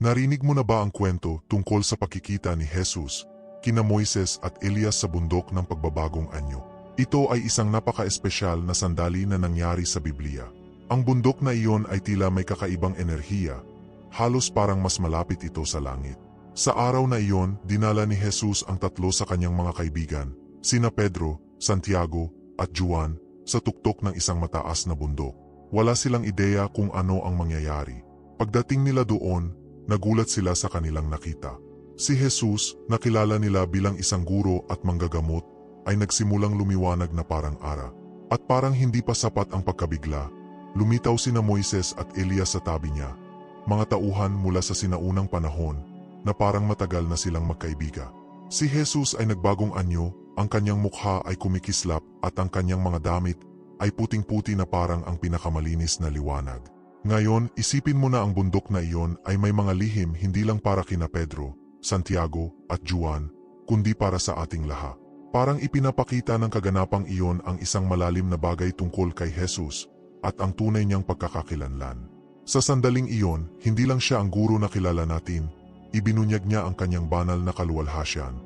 Narinig mo na ba ang kwento tungkol sa pakikita ni Jesus, kina Moises at Elias sa bundok ng pagbabagong anyo? Ito ay isang napaka-espesyal na sandali na nangyari sa Biblia. Ang bundok na iyon ay tila may kakaibang enerhiya, halos parang mas malapit ito sa langit. Sa araw na iyon, dinala ni Jesus ang tatlo sa kanyang mga kaibigan, sina Pedro, Santiago, at Juan, sa tuktok ng isang mataas na bundok. Wala silang ideya kung ano ang mangyayari. Pagdating nila doon, nagulat sila sa kanilang nakita. Si Jesus, nakilala nila bilang isang guro at manggagamot, ay nagsimulang lumiwanag na parang ara. At parang hindi pa sapat ang pagkabigla, lumitaw sina Moises at Elias sa tabi niya, mga tauhan mula sa sinaunang panahon na parang matagal na silang magkaibiga. Si Jesus ay nagbagong anyo, ang kanyang mukha ay kumikislap at ang kanyang mga damit ay puting-puti na parang ang pinakamalinis na liwanag. Ngayon, isipin mo na ang bundok na iyon ay may mga lihim hindi lang para kina Pedro, Santiago at Juan, kundi para sa ating lahat. Parang ipinapakita ng kaganapang iyon ang isang malalim na bagay tungkol kay Jesus at ang tunay niyang pagkakakilanlan. Sa sandaling iyon, hindi lang siya ang guro na kilala natin, ibinunyag niya ang kanyang banal na kaluwalhasyan.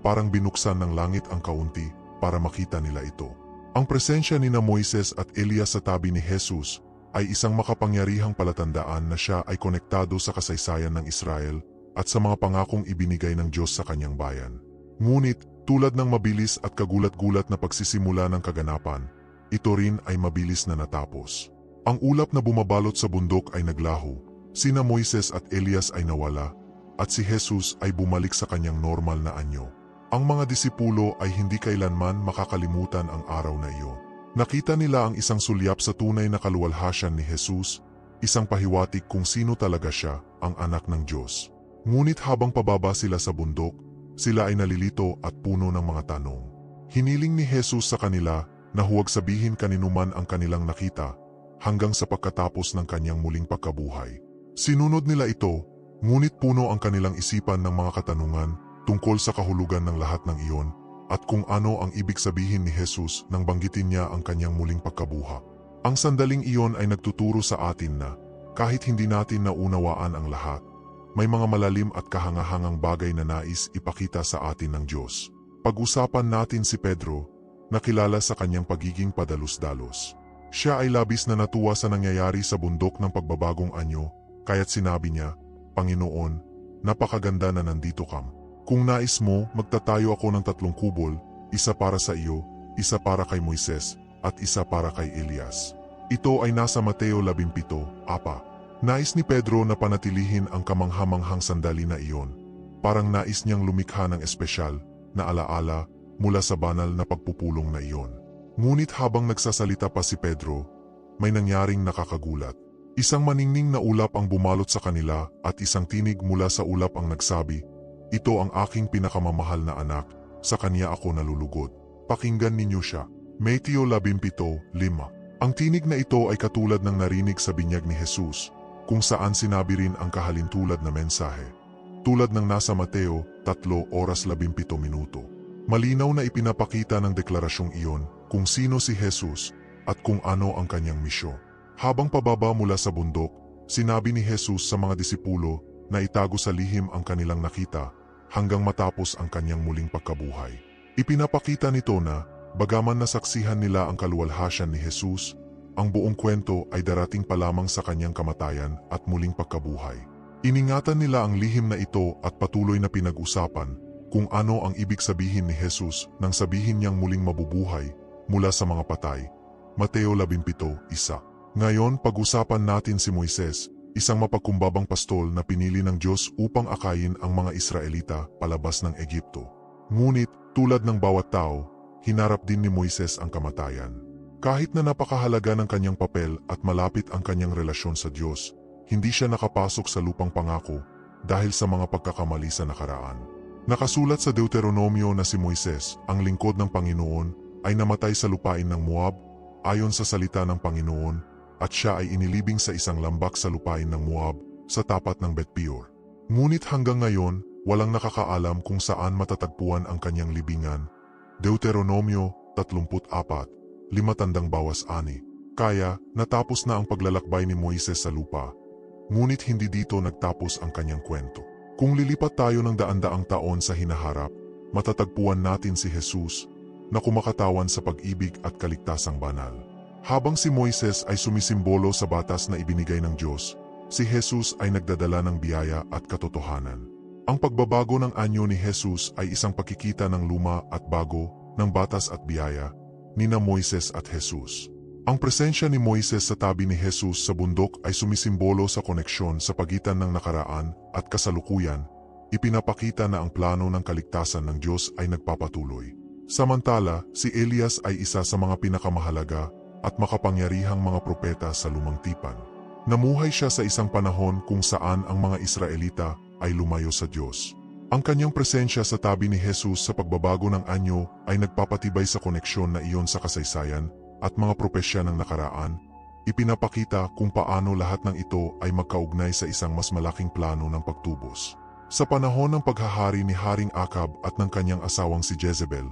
Parang binuksan ng langit ang kaunti para makita nila ito. Ang presensya ni na Moises at Elias sa tabi ni Jesus ay isang makapangyarihang palatandaan na siya ay konektado sa kasaysayan ng Israel at sa mga pangakong ibinigay ng Diyos sa kanyang bayan. Ngunit, tulad ng mabilis at kagulat-gulat na pagsisimula ng kaganapan, ito rin ay mabilis na natapos. Ang ulap na bumabalot sa bundok ay naglaho, sina Moises at Elias ay nawala, at si Jesus ay bumalik sa kanyang normal na anyo. Ang mga disipulo ay hindi kailanman makakalimutan ang araw na iyon. Nakita nila ang isang sulyap sa tunay na kaluwalhasyan ni Jesus, isang pahiwatig kung sino talaga siya, ang anak ng Diyos. Ngunit habang pababa sila sa bundok, sila ay nalilito at puno ng mga tanong. Hiniling ni Jesus sa kanila na huwag sabihin kaninuman ang kanilang nakita hanggang sa pagkatapos ng kanyang muling pagkabuhay. Sinunod nila ito, ngunit puno ang kanilang isipan ng mga katanungan tungkol sa kahulugan ng lahat ng iyon at kung ano ang ibig sabihin ni Jesus nang banggitin niya ang kanyang muling pagkabuha. Ang sandaling iyon ay nagtuturo sa atin na kahit hindi natin naunawaan ang lahat, may mga malalim at kahangahangang bagay na nais ipakita sa atin ng Diyos. Pag-usapan natin si Pedro, nakilala sa kanyang pagiging padalus-dalos. Siya ay labis na natuwa sa nangyayari sa bundok ng pagbabagong anyo, kaya't sinabi niya, Panginoon, napakaganda na nandito kam. Kung nais mo, magtatayo ako ng tatlong kubol, isa para sa iyo, isa para kay Moises, at isa para kay Elias. Ito ay nasa Mateo 17, apa. Nais ni Pedro na panatilihin ang kamanghamanghang sandali na iyon. Parang nais niyang lumikha ng espesyal na alaala mula sa banal na pagpupulong na iyon. Ngunit habang nagsasalita pa si Pedro, may nangyaring nakakagulat. Isang maningning na ulap ang bumalot sa kanila at isang tinig mula sa ulap ang nagsabi, ito ang aking pinakamamahal na anak, sa kanya ako nalulugod. Pakinggan ninyo siya. Mateo 17:5 Ang tinig na ito ay katulad ng narinig sa binyag ni Jesus, kung saan sinabi rin ang kahalintulad na mensahe. Tulad ng nasa Mateo 3 oras 17 minuto. Malinaw na ipinapakita ng deklarasyong iyon kung sino si Jesus at kung ano ang kanyang misyon. Habang pababa mula sa bundok, sinabi ni Jesus sa mga disipulo na itago sa lihim ang kanilang nakita hanggang matapos ang kanyang muling pagkabuhay. Ipinapakita nito na, bagaman nasaksihan nila ang kaluwalhasyan ni Jesus, ang buong kwento ay darating pa lamang sa kanyang kamatayan at muling pagkabuhay. Iningatan nila ang lihim na ito at patuloy na pinag-usapan kung ano ang ibig sabihin ni Jesus nang sabihin niyang muling mabubuhay mula sa mga patay. Mateo 17:1 Ngayon pag-usapan natin si Moises, isang mapagkumbabang pastol na pinili ng Diyos upang akayin ang mga Israelita palabas ng Egypto. Ngunit, tulad ng bawat tao, hinarap din ni Moises ang kamatayan. Kahit na napakahalaga ng kanyang papel at malapit ang kanyang relasyon sa Diyos, hindi siya nakapasok sa lupang pangako dahil sa mga pagkakamali sa nakaraan. Nakasulat sa Deuteronomio na si Moises, ang lingkod ng Panginoon, ay namatay sa lupain ng Moab ayon sa salita ng Panginoon at siya ay inilibing sa isang lambak sa lupain ng Moab sa tapat ng Bet-peor. Ngunit hanggang ngayon, walang nakakaalam kung saan matatagpuan ang kanyang libingan. Deuteronomio 34, limatandang bawas ani. Kaya, natapos na ang paglalakbay ni Moises sa lupa. Ngunit hindi dito nagtapos ang kanyang kwento. Kung lilipat tayo ng daan-daang taon sa hinaharap, matatagpuan natin si Jesus na kumakatawan sa pag-ibig at kaligtasang banal. Habang si Moises ay sumisimbolo sa batas na ibinigay ng Diyos, si Jesus ay nagdadala ng biyaya at katotohanan. Ang pagbabago ng anyo ni Jesus ay isang pakikita ng luma at bago ng batas at biyaya ni na Moises at Jesus. Ang presensya ni Moises sa tabi ni Jesus sa bundok ay sumisimbolo sa koneksyon sa pagitan ng nakaraan at kasalukuyan, ipinapakita na ang plano ng kaligtasan ng Diyos ay nagpapatuloy. Samantala, si Elias ay isa sa mga pinakamahalaga at makapangyarihang mga propeta sa lumang tipan. Namuhay siya sa isang panahon kung saan ang mga Israelita ay lumayo sa Diyos. Ang kanyang presensya sa tabi ni Jesus sa pagbabago ng anyo ay nagpapatibay sa koneksyon na iyon sa kasaysayan at mga propesya ng nakaraan, ipinapakita kung paano lahat ng ito ay magkaugnay sa isang mas malaking plano ng pagtubos. Sa panahon ng paghahari ni Haring Akab at ng kanyang asawang si Jezebel,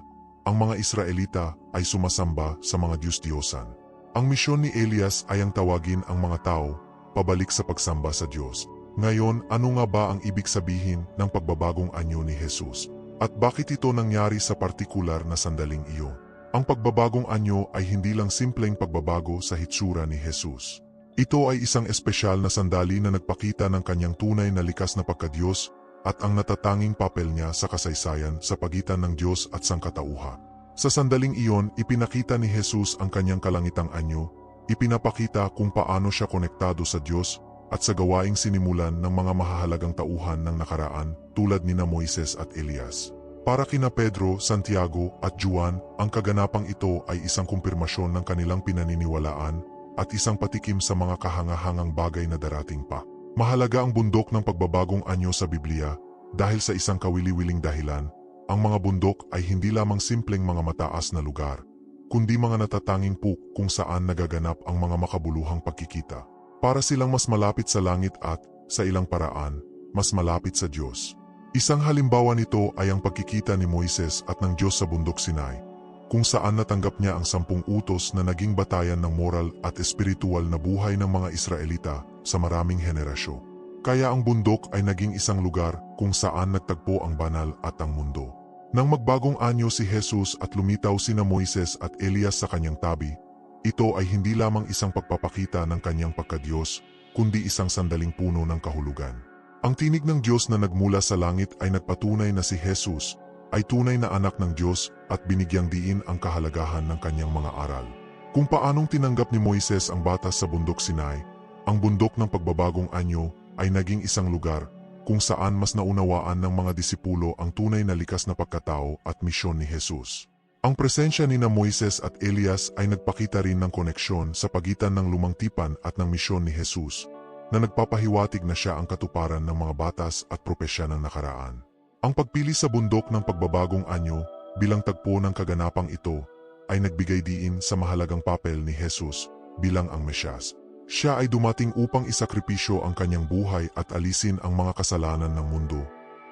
ang mga Israelita ay sumasamba sa mga Diyos-Diyosan. Ang misyon ni Elias ay ang tawagin ang mga tao pabalik sa pagsamba sa Diyos. Ngayon, ano nga ba ang ibig sabihin ng pagbabagong anyo ni Jesus? At bakit ito nangyari sa partikular na sandaling iyo? Ang pagbabagong anyo ay hindi lang simpleng pagbabago sa hitsura ni Jesus. Ito ay isang espesyal na sandali na nagpakita ng kanyang tunay na likas na pagkadiyos at ang natatanging papel niya sa kasaysayan sa pagitan ng Diyos at sangkatauha. Sa sandaling iyon, ipinakita ni Jesus ang kanyang kalangitang anyo, ipinapakita kung paano siya konektado sa Diyos at sa gawaing sinimulan ng mga mahahalagang tauhan ng nakaraan tulad ni na Moises at Elias. Para kina Pedro, Santiago at Juan, ang kaganapang ito ay isang kumpirmasyon ng kanilang pinaniniwalaan at isang patikim sa mga kahangahangang bagay na darating pa. Mahalaga ang bundok ng pagbabagong anyo sa Biblia dahil sa isang kawili-wiling dahilan, ang mga bundok ay hindi lamang simpleng mga mataas na lugar, kundi mga natatanging puk kung saan nagaganap ang mga makabuluhang pagkikita. Para silang mas malapit sa langit at, sa ilang paraan, mas malapit sa Diyos. Isang halimbawa nito ay ang pagkikita ni Moises at ng Diyos sa bundok Sinai, kung saan natanggap niya ang sampung utos na naging batayan ng moral at espiritual na buhay ng mga Israelita sa maraming henerasyon. Kaya ang bundok ay naging isang lugar kung saan nagtagpo ang banal at ang mundo. Nang magbagong anyo si Jesus at lumitaw sina Moises at Elias sa kanyang tabi, ito ay hindi lamang isang pagpapakita ng kanyang pagkadiyos, kundi isang sandaling puno ng kahulugan. Ang tinig ng Diyos na nagmula sa langit ay nagpatunay na si Jesus ay tunay na anak ng Diyos at binigyang diin ang kahalagahan ng kanyang mga aral. Kung paanong tinanggap ni Moises ang batas sa bundok Sinai, ang bundok ng pagbabagong anyo ay naging isang lugar kung saan mas naunawaan ng mga disipulo ang tunay na likas na pagkatao at misyon ni Jesus. Ang presensya ni na Moises at Elias ay nagpakita rin ng koneksyon sa pagitan ng lumang tipan at ng misyon ni Jesus, na nagpapahiwatig na siya ang katuparan ng mga batas at propesya ng nakaraan. Ang pagpili sa bundok ng pagbabagong anyo bilang tagpo ng kaganapang ito ay nagbigay diin sa mahalagang papel ni Jesus bilang ang Mesyas. Siya ay dumating upang isakripisyo ang kanyang buhay at alisin ang mga kasalanan ng mundo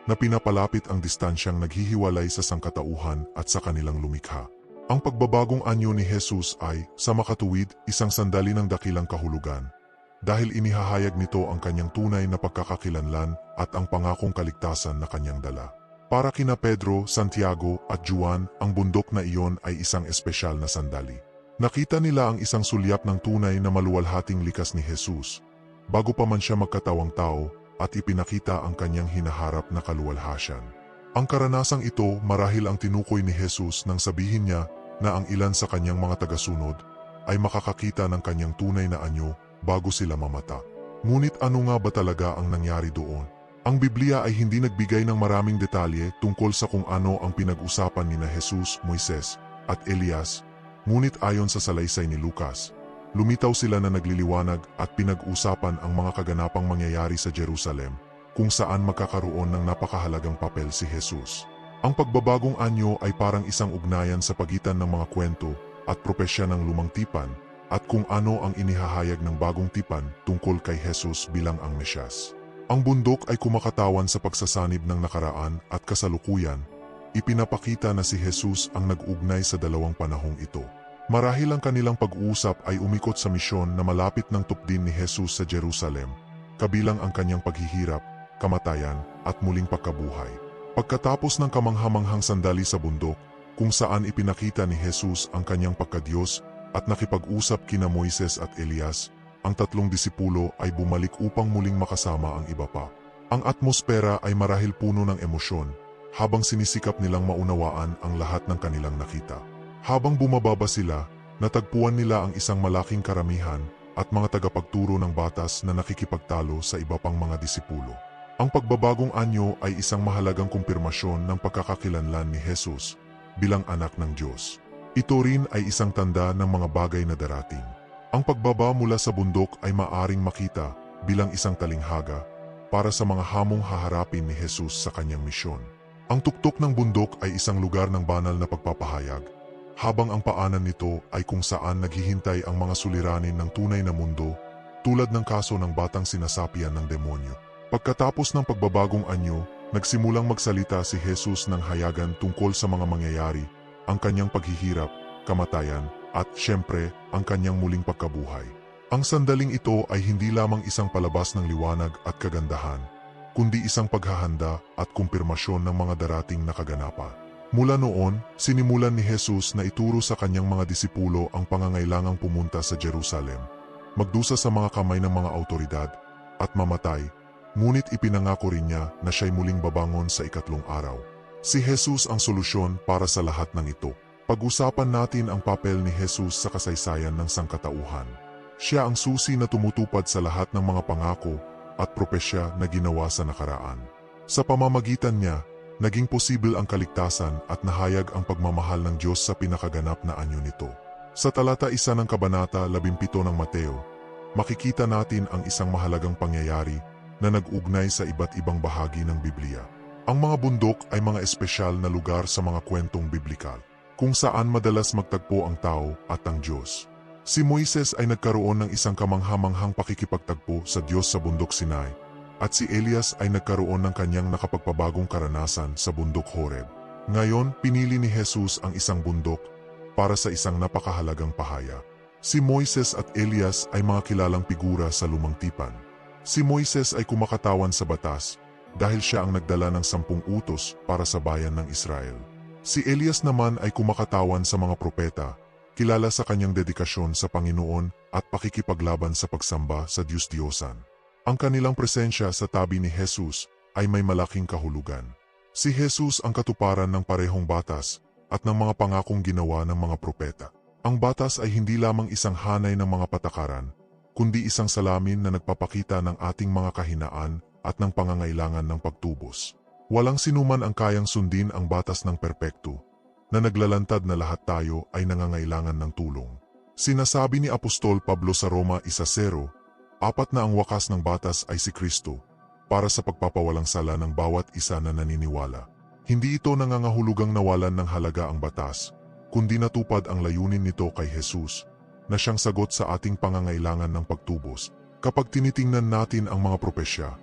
na pinapalapit ang distansyang naghihiwalay sa sangkatauhan at sa kanilang lumikha. Ang pagbabagong anyo ni Jesus ay, sa makatuwid, isang sandali ng dakilang kahulugan. Dahil inihahayag nito ang kanyang tunay na pagkakakilanlan at ang pangakong kaligtasan na kanyang dala. Para kina Pedro, Santiago at Juan, ang bundok na iyon ay isang espesyal na sandali. Nakita nila ang isang sulyap ng tunay na maluwalhating likas ni Jesus. Bago pa man siya magkatawang tao, at ipinakita ang kanyang hinaharap na kaluwalhasyan. Ang karanasang ito marahil ang tinukoy ni Jesus nang sabihin niya na ang ilan sa kanyang mga tagasunod ay makakakita ng kanyang tunay na anyo bago sila mamata. Ngunit ano nga ba talaga ang nangyari doon? Ang Biblia ay hindi nagbigay ng maraming detalye tungkol sa kung ano ang pinag-usapan ni na Jesus, Moises at Elias, ngunit ayon sa salaysay ni Lucas, lumitaw sila na nagliliwanag at pinag-usapan ang mga kaganapang mangyayari sa Jerusalem kung saan magkakaroon ng napakahalagang papel si Jesus. Ang pagbabagong anyo ay parang isang ugnayan sa pagitan ng mga kwento at propesya ng lumang tipan at kung ano ang inihahayag ng bagong tipan tungkol kay Jesus bilang ang Mesyas. Ang bundok ay kumakatawan sa pagsasanib ng nakaraan at kasalukuyan, ipinapakita na si Jesus ang nag-ugnay sa dalawang panahong ito. Marahil ang kanilang pag-uusap ay umikot sa misyon na malapit ng tupdin ni Jesus sa Jerusalem, kabilang ang kanyang paghihirap, kamatayan, at muling pagkabuhay. Pagkatapos ng kamanghamanghang sandali sa bundok, kung saan ipinakita ni Jesus ang kanyang pagkadiyos at nakipag-usap kina Moises at Elias, ang tatlong disipulo ay bumalik upang muling makasama ang iba pa. Ang atmosfera ay marahil puno ng emosyon, habang sinisikap nilang maunawaan ang lahat ng kanilang nakita. Habang bumababa sila, natagpuan nila ang isang malaking karamihan at mga tagapagturo ng batas na nakikipagtalo sa iba pang mga disipulo. Ang pagbabagong anyo ay isang mahalagang kumpirmasyon ng pagkakakilanlan ni Jesus bilang anak ng Diyos. Ito rin ay isang tanda ng mga bagay na darating. Ang pagbaba mula sa bundok ay maaring makita bilang isang talinghaga para sa mga hamong haharapin ni Jesus sa kanyang misyon. Ang tuktok ng bundok ay isang lugar ng banal na pagpapahayag, habang ang paanan nito ay kung saan naghihintay ang mga suliranin ng tunay na mundo tulad ng kaso ng batang sinasapian ng demonyo. Pagkatapos ng pagbabagong anyo, nagsimulang magsalita si Jesus ng hayagan tungkol sa mga mangyayari, ang kanyang paghihirap, kamatayan, at syempre, ang kanyang muling pagkabuhay. Ang sandaling ito ay hindi lamang isang palabas ng liwanag at kagandahan, kundi isang paghahanda at kumpirmasyon ng mga darating na kaganapan. Mula noon, sinimulan ni Jesus na ituro sa kanyang mga disipulo ang pangangailangang pumunta sa Jerusalem, magdusa sa mga kamay ng mga autoridad, at mamatay Ngunit ipinangako rin niya na siya'y muling babangon sa ikatlong araw. Si Jesus ang solusyon para sa lahat ng ito. Pag-usapan natin ang papel ni Jesus sa kasaysayan ng sangkatauhan. Siya ang susi na tumutupad sa lahat ng mga pangako at propesya na ginawa sa nakaraan. Sa pamamagitan niya, naging posible ang kaligtasan at nahayag ang pagmamahal ng Diyos sa pinakaganap na anyo nito. Sa talata isa ng Kabanata 17 ng Mateo, makikita natin ang isang mahalagang pangyayari na nag-ugnay sa iba't ibang bahagi ng Biblia. Ang mga bundok ay mga espesyal na lugar sa mga kwentong biblikal, kung saan madalas magtagpo ang tao at ang Diyos. Si Moises ay nagkaroon ng isang kamanghamanghang pakikipagtagpo sa Diyos sa bundok Sinai, at si Elias ay nagkaroon ng kanyang nakapagpabagong karanasan sa bundok Horeb. Ngayon, pinili ni Jesus ang isang bundok para sa isang napakahalagang pahaya. Si Moises at Elias ay mga kilalang figura sa lumang tipan. Si Moises ay kumakatawan sa batas dahil siya ang nagdala ng sampung utos para sa bayan ng Israel. Si Elias naman ay kumakatawan sa mga propeta, kilala sa kanyang dedikasyon sa Panginoon at pakikipaglaban sa pagsamba sa Diyos-Diyosan. Ang kanilang presensya sa tabi ni Jesus ay may malaking kahulugan. Si Jesus ang katuparan ng parehong batas at ng mga pangakong ginawa ng mga propeta. Ang batas ay hindi lamang isang hanay ng mga patakaran, kundi isang salamin na nagpapakita ng ating mga kahinaan at ng pangangailangan ng pagtubos. Walang sinuman ang kayang sundin ang batas ng perpekto, na naglalantad na lahat tayo ay nangangailangan ng tulong. Sinasabi ni Apostol Pablo sa Roma 1.0, apat na ang wakas ng batas ay si Kristo, para sa pagpapawalang sala ng bawat isa na naniniwala. Hindi ito nangangahulugang nawalan ng halaga ang batas, kundi natupad ang layunin nito kay Jesus, na siyang sagot sa ating pangangailangan ng pagtubos. Kapag tinitingnan natin ang mga propesya,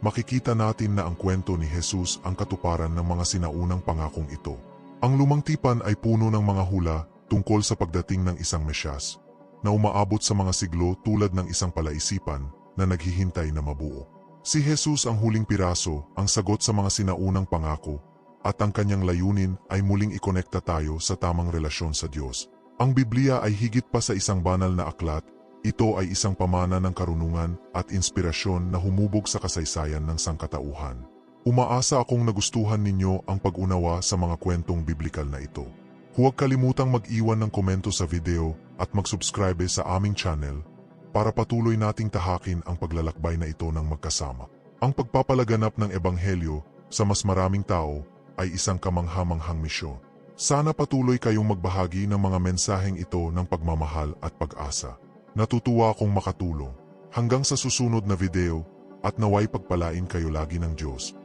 makikita natin na ang kwento ni Jesus ang katuparan ng mga sinaunang pangakong ito. Ang lumang tipan ay puno ng mga hula tungkol sa pagdating ng isang mesyas, na umaabot sa mga siglo tulad ng isang palaisipan na naghihintay na mabuo. Si Jesus ang huling piraso, ang sagot sa mga sinaunang pangako, at ang kanyang layunin ay muling ikonekta tayo sa tamang relasyon sa Diyos. Ang Biblia ay higit pa sa isang banal na aklat, ito ay isang pamana ng karunungan at inspirasyon na humubog sa kasaysayan ng sangkatauhan. Umaasa akong nagustuhan ninyo ang pag-unawa sa mga kwentong biblikal na ito. Huwag kalimutang mag-iwan ng komento sa video at mag-subscribe sa aming channel para patuloy nating tahakin ang paglalakbay na ito ng magkasama. Ang pagpapalaganap ng Ebanghelyo sa mas maraming tao ay isang kamanghamanghang misyon. Sana patuloy kayong magbahagi ng mga mensaheng ito ng pagmamahal at pag-asa. Natutuwa akong makatulong. Hanggang sa susunod na video at naway pagpalain kayo lagi ng Diyos.